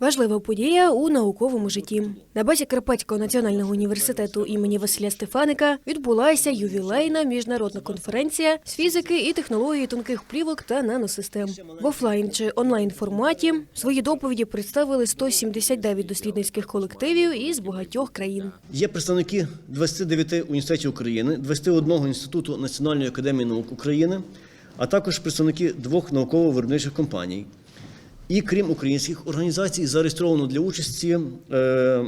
Важлива подія у науковому житті. На базі Карпатського національного університету імені Василя Стефаника відбулася ювілейна міжнародна конференція з фізики і технології тонких плівок та наносистем. В офлайн чи онлайн форматі свої доповіді представили 179 дослідницьких колективів із багатьох країн. Є представники 29 університетів України, 21 інституту Національної академії наук України, а також представники двох науково-виробничих компаній. І крім українських організацій, зареєстровано для участі е,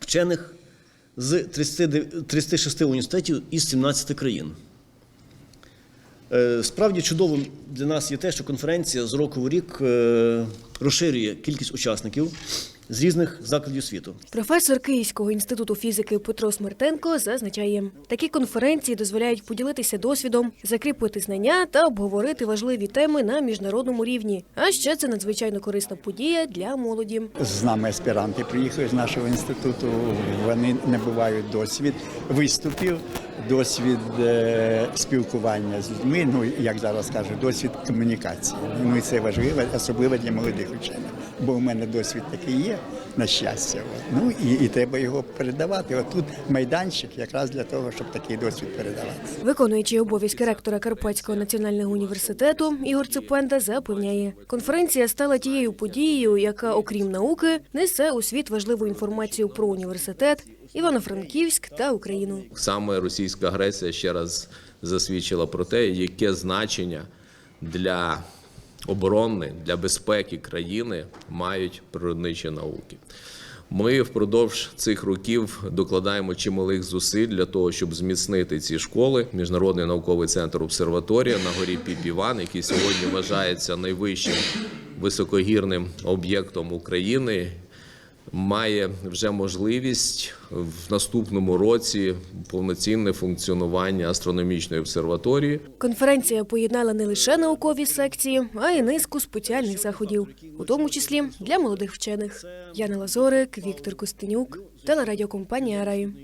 вчених з 30 36 університетів із 17 країн. Е, Справді чудовим для нас є те, що конференція з року в рік е, розширює кількість учасників з різних закладів світу. Професор Київського інституту фізики Петро Смертенко зазначає, такі конференції дозволяють поділитися досвідом, закріпити знання та обговорити важливі теми на міжнародному рівні. А ще це надзвичайно корисна подія для молоді. З нами аспіранти приїхали з нашого інституту. Вони набувають досвід виступів, досвід е, спілкування з людьми. Ну як зараз кажуть, досвід комунікації. Ну і це важливо, особливо для молодих учених. Бо у мене досвід такий є на щастя. Ну і, і треба його передавати. От тут майданчик якраз для того, щоб такий досвід передавати. Виконуючий обов'язки ректора Карпатського національного університету Ігор Ципенда запевняє, конференція стала тією подією, яка, окрім науки, несе у світ важливу інформацію про університет, Івано-Франківськ та Україну. Саме російська агресія ще раз засвідчила про те, яке значення для оборони, для безпеки країни мають природничі науки. Ми впродовж цих років докладаємо чималих зусиль для того, щоб зміцнити ці школи. Міжнародний науковий центр обсерваторія на горі Піпіван, який сьогодні вважається найвищим високогірним об'єктом України має вже можливість в наступному році повноцінне функціонування астрономічної обсерваторії. Конференція поєднала не лише наукові секції, а й низку спеціальних заходів, у тому числі для молодих вчених. Яна Лазорик, Віктор Костенюк, телерадіокомпанія Рай.